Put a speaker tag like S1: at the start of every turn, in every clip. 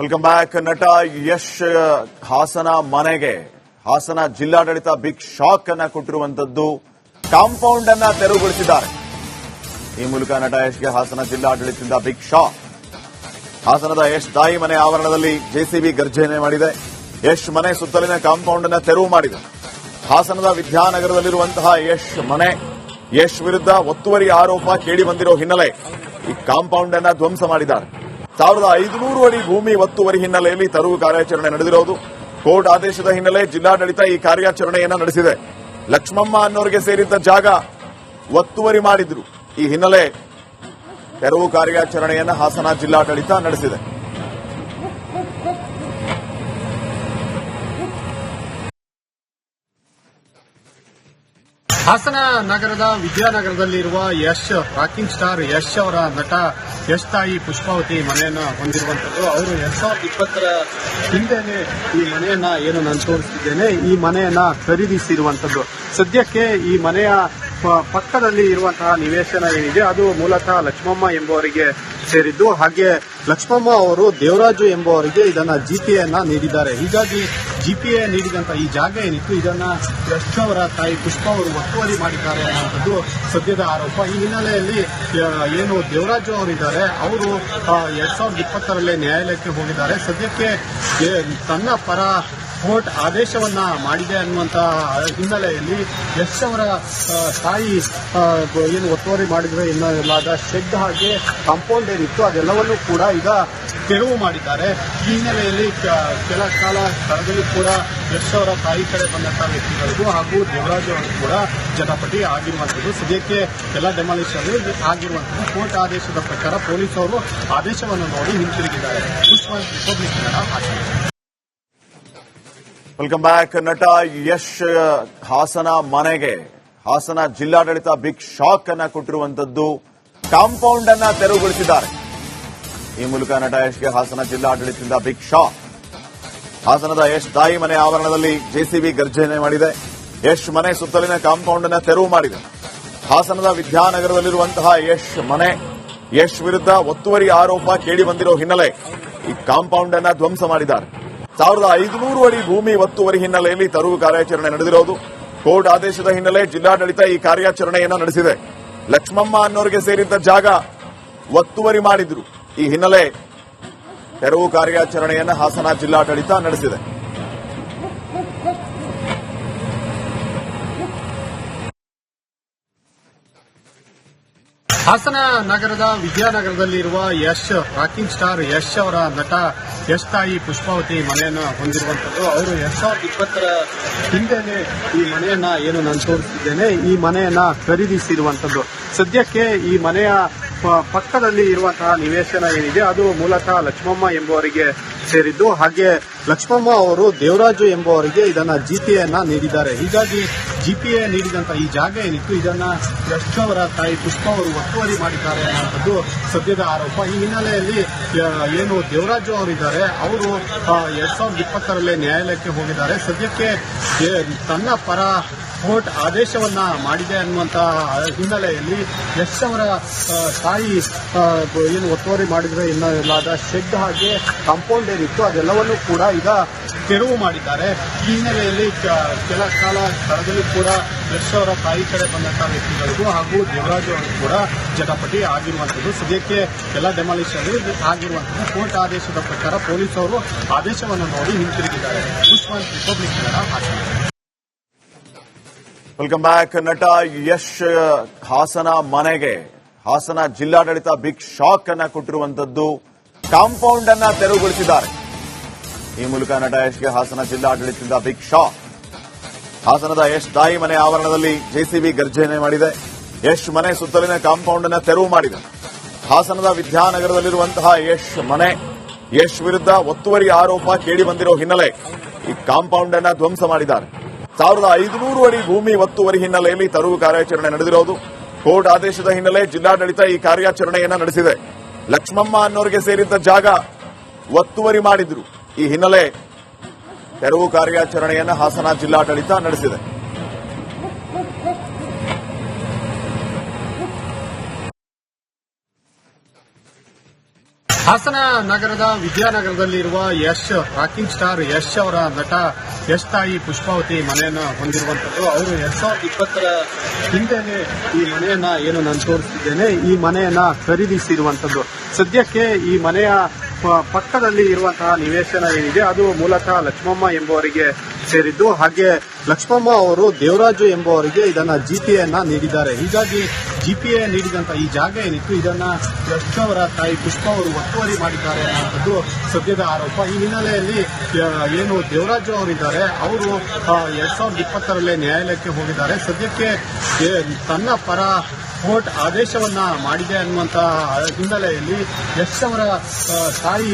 S1: Welcome back ನಟ ಯಶ್, ಹಾಸನ ಮನೆಗೆ. ಹಾಸನ ಜಿಲ್ಲಾಡಳಿತ ಬಿಗ್ ಶಾಕ್ ಅನ್ನ ಕೊಟ್ಟಿರುವಂತದ್ದು ಕಾಂಪೌಂಡ್ ಅನ್ನ ತೆರವುಗೊಳಿಸಿದ್ದಾರೆ. ಈ ಮೂಲಕ ನಟ ಯಶ್ಗೆ ಹಾಸನ ಜಿಲ್ಲಾಡಳಿತದಿಂದ ಬಿಗ್ ಶಾಕ್ ಹಾಸನದ ಯಶ್ ತಾಯಿ ಮನೆ ಆವರಣದಲ್ಲಿ ಜೆಸಿಬಿ ಗರ್ಜನೆ ಮಾಡಿದೆ. ಯಶ್ ಮನೆ ಸುತ್ತಲಿನ ಕಾಂಪೌಂಡ್ ಅನ್ನ ತೆರವು ಮಾಡಿದೆ. ಹಾಸನದ ವಿದ್ಯಾನಗರದಲ್ಲಿರುವಂತಹ ಯಶ್ ಮನೆ, ಯಶ್ ವಿರುದ್ಧ ಒತ್ತುವರಿ ಆರೋಪ ಕೇಳಿ ಬಂದಿರೋ ಹಿನ್ನೆಲೆ ಈ ಕಾಂಪೌಂಡ್ ಅನ್ನ ಧ್ವಂಸ ಮಾಡಿದ್ದಾರೆ. ಸಾವಿರದ ಐದುನೂರು ಅಡಿ ಭೂಮಿ ಒತ್ತುವರಿ ಹಿನ್ನೆಲೆಯಲ್ಲಿ ತೆರವು ಕಾರ್ಯಾಚರಣೆ ನಡೆದಿರೋದು. ಕೋರ್ಟ್ ಆದೇಶದ ಹಿನ್ನೆಲೆ ಜಿಲ್ಲಾಡಳಿತ ಈ ಕಾರ್ಯಾಚರಣೆಯನ್ನ ನಡೆಸಿದೆ. ಲಕ್ಷ್ಮಮ್ಮ ಅನ್ನೋರಿಗೆ ಸೇರಿದ್ದ ಜಾಗ ಒತ್ತುವರಿ ಮಾಡಿದ್ರು. ಈ ಹಿನ್ನೆಲೆ ತೆರವು ಕಾರ್ಯಾಚರಣೆಯನ್ನ ಹಾಸನ ಜಿಲ್ಲಾಡಳಿತ ನಡೆಸಿದೆ.
S2: ಹಾಸನ ನಗರದ ವಿದ್ಯಾನಗರದಲ್ಲಿರುವ ಯಶ್ ರಾಕಿಂಗ್ ಸ್ಟಾರ್ ಯಶ್ ಅವರ ನಟ ಯಶ್ ತಾಯಿ ಪುಷ್ಪಾವತಿ ಮನೆಯನ್ನು ಹೊಂದಿರುವಂತದ್ದು ಅವರು ಎರಡ್ ಸಾವಿರದ ಇಪ್ಪತ್ತರ ಹಿಂದೆನೆ ಈ ಮನೆಯನ್ನ ಏನು ನಾನು ತೋರಿಸಿದ್ದೇನೆ ಈ ಮನೆಯನ್ನ ಖರೀದಿಸಿರುವಂತದ್ದು ಸದ್ಯಕ್ಕೆ ಈ ಮನೆಯ ಪಕ್ಕದಲ್ಲಿ ಇರುವಂತಹ ನಿವೇಶನ ಏನಿದೆ, ಅದು ಮೂಲತಃ ಲಕ್ಷ್ಮಮ್ಮ ಎಂಬುವರಿಗೆ ಸೇರಿದ್ದು. ಹಾಗೆ ಲಕ್ಷ್ಮಮ್ಮ ಅವರು ದೇವರಾಜು ಎಂಬುವರಿಗೆ ಇದನ್ನ ಜಿಪಿಎನ್ನ ನೀಡಿದ್ದಾರೆ. ಹೀಗಾಗಿ ಜಿಪಿಎ ನೀಡಿದಂತ ಈ ಜಾಗ ಏನಿತ್ತು, ಇದನ್ನ ಯಶ್ ಅವರ ತಾಯಿ ಪುಷ್ಪ ಅವರು ಒತ್ತುವರಿ ಮಾಡಿದ್ದಾರೆ ಅನ್ನುವಂಥದ್ದು ಸದ್ಯದ ಆರೋಪ. ಈ ಹಿನ್ನೆಲೆಯಲ್ಲಿ ಏನು ದೇವರಾಜು ಅವರಿದ್ದಾರೆ ಅವರು ಎರಡ್ ಸಾವಿರದ ಇಪ್ಪತ್ತರಲ್ಲೇ ನ್ಯಾಯಾಲಯಕ್ಕೆ ಹೋಗಿದ್ದಾರೆ. ಸದ್ಯಕ್ಕೆ ತನ್ನ ಪರ ಕೋರ್ಟ್ ಆದೇಶವನ್ನ ಮಾಡಿದೆ ಅನ್ನುವಂತ ಹಿನ್ನೆಲೆಯಲ್ಲಿ ಯಶ್ ಅವರ ತಾಯಿ ಏನು ಒತ್ತುವರಿ ಮಾಡಿದ್ರೆ ಎನ್ನಲಾದ ಶೆಡ್ ಹಾಗೆ ಕಾಂಪೌಂಡ್ ಏನಿತ್ತು ಅದೆಲ್ಲವನ್ನೂ ಕೂಡ ಈಗ ತೆರವು ಮಾಡಿದ್ದಾರೆ ಈ ಹಿನ್ನೆಲೆಯಲ್ಲಿ ಕೆಲ ಕಾಲ ಸ್ಥಳದಲ್ಲಿ ಕೂಡ ಯಶ್ ಅವರ ತಾಯಿ ಕಡೆ ಬಂದಂತಹ ವ್ಯಕ್ತಿಗಳಿಗೂ ಹಾಗೂ ದೇವರಾಜ್ ಅವರು ಕೂಡ ಜಟಾಪಟಿ ಆಗಿರುವಂತದ್ದು ಸದ್ಯಕ್ಕೆ ಎಲ್ಲ ಡೆಮಾಲಿಷನ್ ಆಗಿರುವಂಥದ್ದು ಕೋರ್ಟ್ ಆದೇಶದ ಪ್ರಕಾರ ಪೊಲೀಸರು ಆದೇಶವನ್ನು ನೋಡಿ ಹಿಂತಿರುಗಿದ್ದಾರೆ ಪುಷ್ಪ ರಿಪಬ್ಲಿಕ್
S1: ವೆಲ್ಕಮ್ ಬ್ಯಾಕ್ ನಟ ಯಶ್ ಹಾಸನ ಮನೆಗೆ. ಹಾಸನ ಜಿಲ್ಲಾಡಳಿತ ಬಿಗ್ ಶಾಕ್ ಅನ್ನ ಕೊಟ್ಟಿರುವಂತದ್ದು ಕಾಂಪೌಂಡ್ ಅನ್ನ ತೆರವುಗೊಳಿಸಿದ್ದಾರೆ. ಈ ಮೂಲಕ ನಟ ಯಶ್ಗೆ ಹಾಸನ ಜಿಲ್ಲಾಡಳಿತದಿಂದ ಬಿಗ್ ಶಾಕ್ ಹಾಸನದ ಯಶ್ ತಾಯಿ ಮನೆ ಆವರಣದಲ್ಲಿ ಜೆಸಿಬಿ ಗರ್ಜನೆ ಮಾಡಿದೆ. ಯಶ್ ಮನೆ ಸುತ್ತಲಿನ ಕಾಂಪೌಂಡ್ ಅನ್ನ ತೆರವು ಮಾಡಿದೆ. ಹಾಸನದ ವಿದ್ಯಾನಗರದಲ್ಲಿರುವಂತಹ ಯಶ್ ಮನೆ, ಯಶ್ ವಿರುದ್ಧ ಒತ್ತುವರಿ ಆರೋಪ ಕೇಳಿ ಬಂದಿರೋ ಹಿನ್ನೆಲೆ ಈ ಕಾಂಪೌಂಡ್ ಅನ್ನ ಧ್ವಂಸ ಮಾಡಿದ್ದಾರೆ. ಸಾವಿರದ ಐದುನೂರು ಅಡಿ ಭೂಮಿ ಒತ್ತುವರಿ ಹಿನ್ನೆಲೆಯಲ್ಲಿ ತೆರವು ಕಾರ್ಯಾಚರಣೆ ನಡೆದಿರೋದು. ಕೋರ್ಟ್ ಆದೇಶದ ಹಿನ್ನೆಲೆ ಜಿಲ್ಲಾಡಳಿತ ಈ ಕಾರ್ಯಾಚರಣೆಯನ್ನು ನಡೆಸಿದೆ. ಲಕ್ಷ್ಮಮ್ಮ ಅನ್ನೋರಿಗೆ ಸೇರಿದ್ದ ಜಾಗ ಒತ್ತುವರಿ ಮಾಡಿದ್ರು. ಈ ಹಿನ್ನೆಲೆ ತೆರವು ಕಾರ್ಯಾಚರಣೆಯನ್ನು ಹಾಸನ ಜಿಲ್ಲಾಡಳಿತ ನಡೆಸಿದೆ.
S2: ಹಾಸನ ನಗರದ ವಿದ್ಯಾನಗರದಲ್ಲಿರುವ ಯಶ್ ರಾಕಿಂಗ್ ಸ್ಟಾರ್ ಯಶ್ ಅವರ ನಟ ಯಶ್ ತಾಯಿ ಪುಷ್ಪಾವತಿ ಮನೆಯನ್ನು ಹೊಂದಿರುವಂತದ್ದು ಅವರು ಎರಡ್ ಸಾವಿರದ ಇಪ್ಪತ್ತರ ಹಿಂದೆನೆ ಈ ಮನೆಯನ್ನ ಏನು ನಾನು ತೋರಿಸಿದ್ದೇನೆ ಈ ಮನೆಯನ್ನ ಖರೀದಿಸಿರುವಂತದ್ದು ಸದ್ಯಕ್ಕೆ ಈ ಮನೆಯ ಪಕ್ಕದಲ್ಲಿ ಇರುವಂತಹ ನಿವೇಶನ ಏನಿದೆ, ಅದು ಮೂಲತಃ ಲಕ್ಷ್ಮಮ್ಮ ಎಂಬುವರಿಗೆ ಸೇರಿದ್ದು. ಹಾಗೆ ಲಕ್ಷ್ಮಮ್ಮ ಅವರು ದೇವರಾಜು ಎಂಬುವರಿಗೆ ಇದನ್ನ ಜಿಪಿಎನ್ನ ನೀಡಿದ್ದಾರೆ. ಹೀಗಾಗಿ ಜಿಪಿಎ ನೀಡಿದಂತ ಈ ಜಾಗ ಏನಿತ್ತು, ಇದನ್ನ ಯಶ್ ಅವರ ತಾಯಿ ಪುಷ್ಪ ಅವರು ಒತ್ತುವರಿ ಮಾಡಿದ್ದಾರೆ ಅನ್ನೋದು ಸದ್ಯದ ಆರೋಪ. ಈ ಹಿನ್ನೆಲೆಯಲ್ಲಿ ಏನು ದೇವರಾಜು ಅವರಿದ್ದಾರೆ ಅವರು ಎರಡ್ ಸಾವಿರದ ಇಪ್ಪತ್ತರಲ್ಲೇ ನ್ಯಾಯಾಲಯಕ್ಕೆ ಹೋಗಿದ್ದಾರೆ. ಸದ್ಯಕ್ಕೆ ತನ್ನ ಪರ ಕೋರ್ಟ್ ಆದೇಶವನ್ನ ಮಾಡಿದೆ ಅನ್ನುವಂತಹ ಹಿನ್ನೆಲೆಯಲ್ಲಿ ಎಸ್ ಅವರ ತಾಯಿ ಏನು ಒತ್ತುವರಿ ಮಾಡಿದ್ರೆ ಎನ್ನಲಾದ ಶೆಡ್ ಹಾಗೆ ಕಾಂಪೌಂಡ್ ಏನಿತ್ತು ಅದೆಲ್ಲವನ್ನೂ ಕೂಡ ಈಗ ತೆರವು ಮಾಡಿದ್ದಾರೆ. ಈ ಹಿನ್ನೆಲೆಯಲ್ಲಿ ಕೆಲ ಕಾಲ ಸ್ಥಳದಲ್ಲಿ ಕೂಡ ಯಶ್ ಅವರ ತಾಯಿ ಕಡೆ ಬಂದಂತಹ ವ್ಯಕ್ತಿಗಳಿಗೂ ಹಾಗೂ ದೇವರಾಜ್ ಅವರು ಕೂಡ ಜಟಪಟಿ ಆಗಿರುವಂತದ್ದು ಸದ್ಯಕ್ಕೆ ಎಲ್ಲ ಡೆಮಾಲಿಷನ್ ಆಗಿರುವಂತದ್ದು ಕೋರ್ಟ್ ಆದೇಶದ ಪ್ರಕಾರ ಪೊಲೀಸರು ಆದೇಶವನ್ನು ನೋಡಿ ಹಿಂತಿರುಗಿದ್ದಾರೆ. Republic Kannada Hassan
S1: welcome back ನಟ ಯಶ್ ಹಾಸನ ಮನೆಗೆ. ಹಾಸನ ಜಿಲ್ಲಾಡಳಿತ ಬಿಗ್ ಶಾಕ್ ಅನ್ನ ಕೊಟ್ಟಿರುವಂತದ್ದು ಕಾಂಪೌಂಡ್ ಅನ್ನ ತೆರವುಗೊಳಿಸಿದ್ದಾರೆ. ಈ ಮೂಲಕ ನಟ ಯಶ್ಗೆ ಹಾಸನ ಜಿಲ್ಲಾಡಳಿತದಿಂದ ಬಿಗ್ ಶಾಕ್ ಹಾಸನದ ಯಶ್ ತಾಯಿ ಮನೆ ಆವರಣದಲ್ಲಿ ಜೆಸಿಬಿ ಗರ್ಜನೆ ಮಾಡಿದೆ. ಯಶ್ ಮನೆ ಸುತ್ತಲಿನ ಕಾಂಪೌಂಡ್ ಅನ್ನ ತೆರವು ಮಾಡಿದೆ. ಹಾಸನದ ವಿದ್ಯಾನಗರದಲ್ಲಿರುವಂತಹ ಯಶ್ ಮನೆ, ಯಶ್ ವಿರುದ್ಧ ಒತ್ತುವರಿ ಆರೋಪ ಕೇಳಿ ಬಂದಿರೋ ಹಿನ್ನೆಲೆ ಈ ಕಾಂಪೌಂಡ್ ಅನ್ನ ಧ್ವಂಸ ಮಾಡಿದ್ದಾರೆ. ಸಾವಿರದ ಐದುನೂರು ಅಡಿ ಭೂಮಿ ಒತ್ತುವರಿ ಹಿನ್ನೆಲೆಯಲ್ಲಿ ತೆರವು ಕಾರ್ಯಾಚರಣೆ ನಡೆದಿರೋದು. ಕೋರ್ಟ್ ಆದೇಶದ ಹಿನ್ನೆಲೆ ಜಿಲ್ಲಾಡಳಿತ ಈ ಕಾರ್ಯಾಚರಣೆಯನ್ನ ನಡೆಸಿದೆ. ಲಕ್ಷ್ಮಮ್ಮ ಅನ್ನೋರಿಗೆ ಸೇರಿದ್ದ ಜಾಗ ಒತ್ತುವರಿ ಮಾಡಿದ್ರು. ಈ ಹಿನ್ನೆಲೆ ತೆರವು ಕಾರ್ಯಾಚರಣೆಯನ್ನ ಹಾಸನ ಜಿಲ್ಲಾಡಳಿತ ನಡೆಸಿದೆ.
S2: ಹಾಸನ ನಗರದ ವಿದ್ಯಾನಗರದಲ್ಲಿರುವ ಯಶ್ ರಾಕಿಂಗ್ ಸ್ಟಾರ್ ಯಶ್ ಅವರ ನಟ ಯಶ್ ತಾಯಿ ಪುಷ್ಪಾವತಿ ಮನೆಯನ್ನ ಹೊಂದಿರುವಂತದ್ದು ಅವರು ಎರಡ್ ಸಾವಿರದ ಇಪ್ಪತ್ತರ ಹಿಂದೆನೆ ಈ ಮನೆಯನ್ನ ಏನು ನಾನು ತೋರಿಸಿದ್ದೇನೆ ಈ ಮನೆಯನ್ನ ಖರೀದಿಸಿರುವಂತದ್ದು ಸದ್ಯಕ್ಕೆ ಈ ಮನೆಯ ಪಕ್ಕದಲ್ಲಿ ಇರುವಂತಹ ನಿವೇಶನ ಏನಿದೆ, ಅದು ಮೂಲತಃ ಲಕ್ಷ್ಮಮ್ಮ ಎಂಬುವರಿಗೆ ಸೇರಿದ್ದು. ಹಾಗೆ ಲಕ್ಷ್ಮಮ್ಮ ಅವರು ದೇವರಾಜು ಎಂಬುವರಿಗೆ ಇದನ್ನ ಜಿಪಿಎನ್ನ ನೀಡಿದ್ದಾರೆ. ಹೀಗಾಗಿ ಜಿಪಿಎ ನೀಡಿದಂತ ಈ ಜಾಗ ಏನಿತ್ತು, ಇದನ್ನ ಅವರ ತಾಯಿ ಪುಷ್ಪ ಅವರು ಒತ್ತುವರಿ ಮಾಡಿದ್ದಾರೆ ಅನ್ನೋದು ಸದ್ಯದ ಆರೋಪ. ಈ ಹಿನ್ನೆಲೆಯಲ್ಲಿ ಏನು ದೇವರಾಜು ಅವರಿದ್ದಾರೆ, ಅವರು ಎರಡ್ ಸಾವಿರದ ಇಪ್ಪತ್ತರಲ್ಲೇ ನ್ಯಾಯಾಲಯಕ್ಕೆ ಹೋಗಿದ್ದಾರೆ. ಸದ್ಯಕ್ಕೆ ತನ್ನ ಪರ ಕೋರ್ಟ್ ಆದೇಶವನ್ನ ಮಾಡಿದೆ ಅನ್ನುವಂತಹ ಹಿನ್ನೆಲೆಯಲ್ಲಿ ಎಸ್ ಅವರ ತಾಯಿ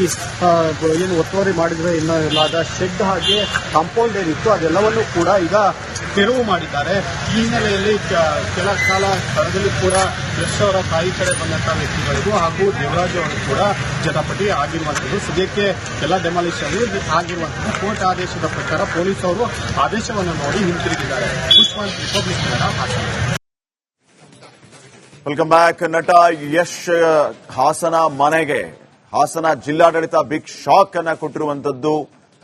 S2: ಏನು ಒತ್ತುವರಿ ಮಾಡಿದ್ರೆ ಇನ್ನಲ್ಲಾದ ಶೆಡ್ ಹಾಗೆ ಕಾಂಪೌಂಡ್ ಏನಿತ್ತು ಅದೆಲ್ಲವನ್ನೂ ಕೂಡ ಈಗ ತೆರವು ಮಾಡಿದ್ದಾರೆ. ಈ ಹಿನ್ನೆಲೆಯಲ್ಲಿ ಕೆಲ ಕಾಲ ಸ್ಥಳದಲ್ಲಿ ಕೂಡ ಎಸ್ ಅವರ ತಾಯಿ ಕಡೆ ಬಂದಂತಹ ವ್ಯಕ್ತಿಗಳಿಗೂ ಹಾಗೂ ದೇವರಾಜ್ ಅವರು ಕೂಡ ಜಟಾಪಟಿ ಆಗಿರುವಂಥದ್ದು. ಸದ್ಯಕ್ಕೆ ಎಲ್ಲ ಡೆಮಾಲಿಷನ್ ಆಗಿರುವಂಥದ್ದು. ಕೋರ್ಟ್ ಆದೇಶದ ಪ್ರಕಾರ ಪೊಲೀಸರು ಆದೇಶವನ್ನು ನೋಡಿ ಹಿಂತಿರುಗಿದ್ದಾರೆ. ಪುಷ್ಪಾಂತ್ ರಿಪಬ್ಲಿಕ್ ಕನ್ನಡ
S1: ವೆಲ್ಕಮ್ ಬ್ಯಾಕ್ ನಟ ಯಶ್, ಹಾಸನ ಮನೆಗೆ. ಹಾಸನ ಜಿಲ್ಲಾಡಳಿತ ಬಿಗ್ ಶಾಕ್ ಅನ್ನ ಕೊಟ್ಟಿರುವಂತದ್ದು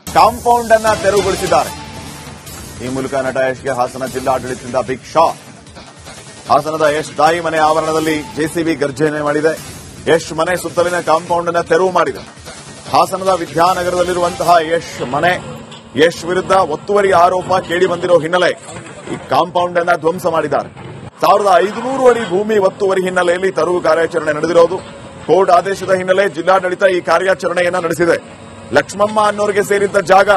S1: ಕಾಂಪೌಂಡ್ ಅನ್ನ ತೆರವುಗೊಳಿಸಿದ್ದಾರೆ. ಈ ಮೂಲಕ ನಟ ಯಶ್ಗೆ ಹಾಸನ ಜಿಲ್ಲಾಡಳಿತದಿಂದ ಬಿಗ್ ಶಾಕ್ ಹಾಸನದ ಯಶ್ ತಾಯಿ ಮನೆ ಆವರಣದಲ್ಲಿ ಜೆಸಿಬಿ ಗರ್ಜನೆ ಮಾಡಿದೆ. ಯಶ್ ಮನೆ ಸುತ್ತಲಿನ ಕಾಂಪೌಂಡ್ ಅನ್ನ ತೆರವು ಮಾಡಿದೆ. ಹಾಸನದ ವಿದ್ಯಾನಗರದಲ್ಲಿರುವಂತಹ ಯಶ್ ಮನೆ, ಯಶ್ ವಿರುದ್ಧ ಒತ್ತುವರಿ ಆರೋಪ ಕೇಳಿ ಬಂದಿರೋ ಹಿನ್ನೆಲೆ ಈ ಕಾಂಪೌಂಡ್ ಅನ್ನ ಧ್ವಂಸ ಮಾಡಿದ್ದಾರೆ. ಸಾವಿರದ ಐದುನೂರು ಅಡಿ ಭೂಮಿ ಒತ್ತುವರಿ ಹಿನ್ನೆಲೆಯಲ್ಲಿ ತೆರವು ಕಾರ್ಯಾಚರಣೆ ನಡೆದಿರೋದು. ಕೋರ್ಟ್ ಆದೇಶದ ಹಿನ್ನೆಲೆ ಜಿಲ್ಲಾಡಳಿತ ಈ ಕಾರ್ಯಾಚರಣೆಯನ್ನ ನಡೆಸಿದೆ. ಲಕ್ಷ್ಮಮ್ಮ ಅನ್ನೋರಿಗೆ ಸೇರಿದ್ದ ಜಾಗ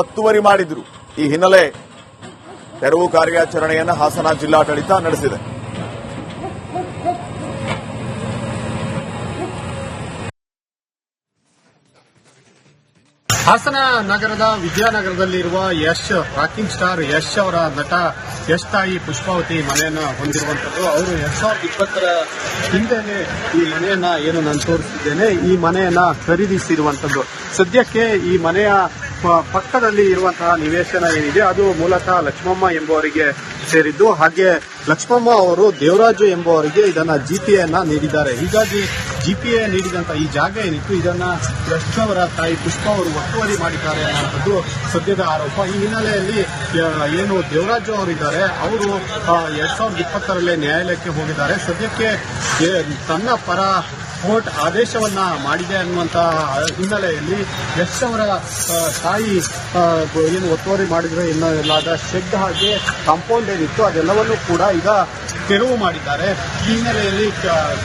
S1: ಒತ್ತುವರಿ ಮಾಡಿದ್ರು. ಈ ಹಿನ್ನೆಲೆ ತೆರವು ಕಾರ್ಯಾಚರಣೆಯನ್ನು ಹಾಸನ ಜಿಲ್ಲಾಡಳಿತ ನಡೆಸಿದೆ.
S2: ಹಾಸನ ನಗರದ ವಿದ್ಯಾನಗರದಲ್ಲಿರುವ ಯಶ್ ರಾಕಿಂಗ್ ಸ್ಟಾರ್ ಯಶ್ ಅವರ ನಟ ಯಶ್ ತಾಯಿ ಪುಷ್ಪಾವತಿ ಮನೆಯನ್ನ ಹೊಂದಿರುವಂತದ್ದು ಅವರು ಎರಡ್ ಸಾವಿರದ ಇಪ್ಪತ್ತರ ಹಿಂದೆನೆ ಈ ಮನೆಯನ್ನ ಏನು ನಾನು ತೋರಿಸಿದ್ದೇನೆ, ಈ ಮನೆಯನ್ನ ಖರೀದಿಸಿರುವಂತದ್ದು ಸದ್ಯಕ್ಕೆ ಈ ಮನೆಯ ಪಕ್ಕದಲ್ಲಿ ಇರುವಂತಹ ನಿವೇಶನ ಏನಿದೆ, ಅದು ಮೂಲತಃ ಲಕ್ಷ್ಮಮ್ಮ ಎಂಬುವರಿಗೆ ಸೇರಿದ್ದು. ಹಾಗೆ ಲಕ್ಷ್ಮಮ್ಮ ಅವರು ದೇವರಾಜು ಎಂಬುವರಿಗೆ ಇದನ್ನ ಜಿಪಿಎನ್ನ ನೀಡಿದ್ದಾರೆ. ಹೀಗಾಗಿ ಜಿಪಿಎ ನೀಡಿದಂತ ಈ ಜಾಗ ಏನಿತ್ತು, ಇದನ್ನ ಅವರ ತಾಯಿ ಪುಷ್ಪ ಅವರು ಒತ್ತುವರಿ ಮಾಡಿದ್ದಾರೆ ಅನ್ನುವಂಥದ್ದು ಸದ್ಯದ ಆರೋಪ. ಈ ಹಿನ್ನೆಲೆಯಲ್ಲಿ ಏನು ದೇವರಾಜು ಅವರಿದ್ದಾರೆ ಅವರು ಎರಡ್ ಸಾವಿರದ ಇಪ್ಪತ್ತರಲ್ಲೇ ನ್ಯಾಯಾಲಯಕ್ಕೆ ಹೋಗಿದ್ದಾರೆ. ಸದ್ಯಕ್ಕೆ ತನ್ನ ಪರ ಕೋರ್ಟ್ ಆದೇಶವನ್ನ ಮಾಡಿದೆ ಅನ್ನುವಂತಹ ಹಿನ್ನೆಲೆಯಲ್ಲಿ ಯಶ್ ಅವರ ತಾಯಿ ಏನು ಒತ್ತುವರಿ ಮಾಡಿದ್ರು ಎನ್ನಲಾದ ಶೆಡ್ ಹಾಗೆ ಕಾಂಪೌಂಡ್ ಏನಿತ್ತು ಅದೆಲ್ಲವನ್ನೂ ಕೂಡ ಈಗ ತೆರವು ಮಾಡಿದ್ದಾರೆ. ಈ ಹಿನ್ನೆಲೆಯಲ್ಲಿ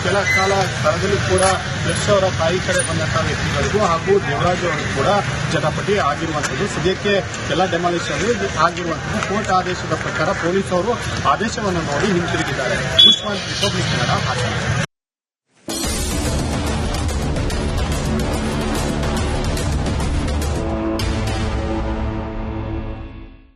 S2: ಕೆಲ ಕಾಲ ಸ್ಥಳದಲ್ಲಿ ಕೂಡ ಯಶ್ ಅವರ ತಾಯಿ ಕಡೆ ಬಂದಂತಹ ವ್ಯಕ್ತಿಗಳಿಗೂ ಹಾಗೂ ದೇವರಾಜ್ ಅವರು ಕೂಡ ಜಟಾಪಟಿ ಆಗಿರುವಂಥದ್ದು. ಸದ್ಯಕ್ಕೆ ಎಲ್ಲ ಡೆಮಾಲಿಷನ್ ಆಗಿರುವಂಥದ್ದು. ಕೋರ್ಟ್ ಆದೇಶದ ಪ್ರಕಾರ ಪೊಲೀಸರು ಆದೇಶವನ್ನು ನೋಡಿ ಹಿಂತಿರುಗಿದ್ದಾರೆ. ಪುಷ್ಪಾಂತ್ ರಿಪಬ್ಲಿಕ್ ಕನ್ನಡ, ಹಾಸನ.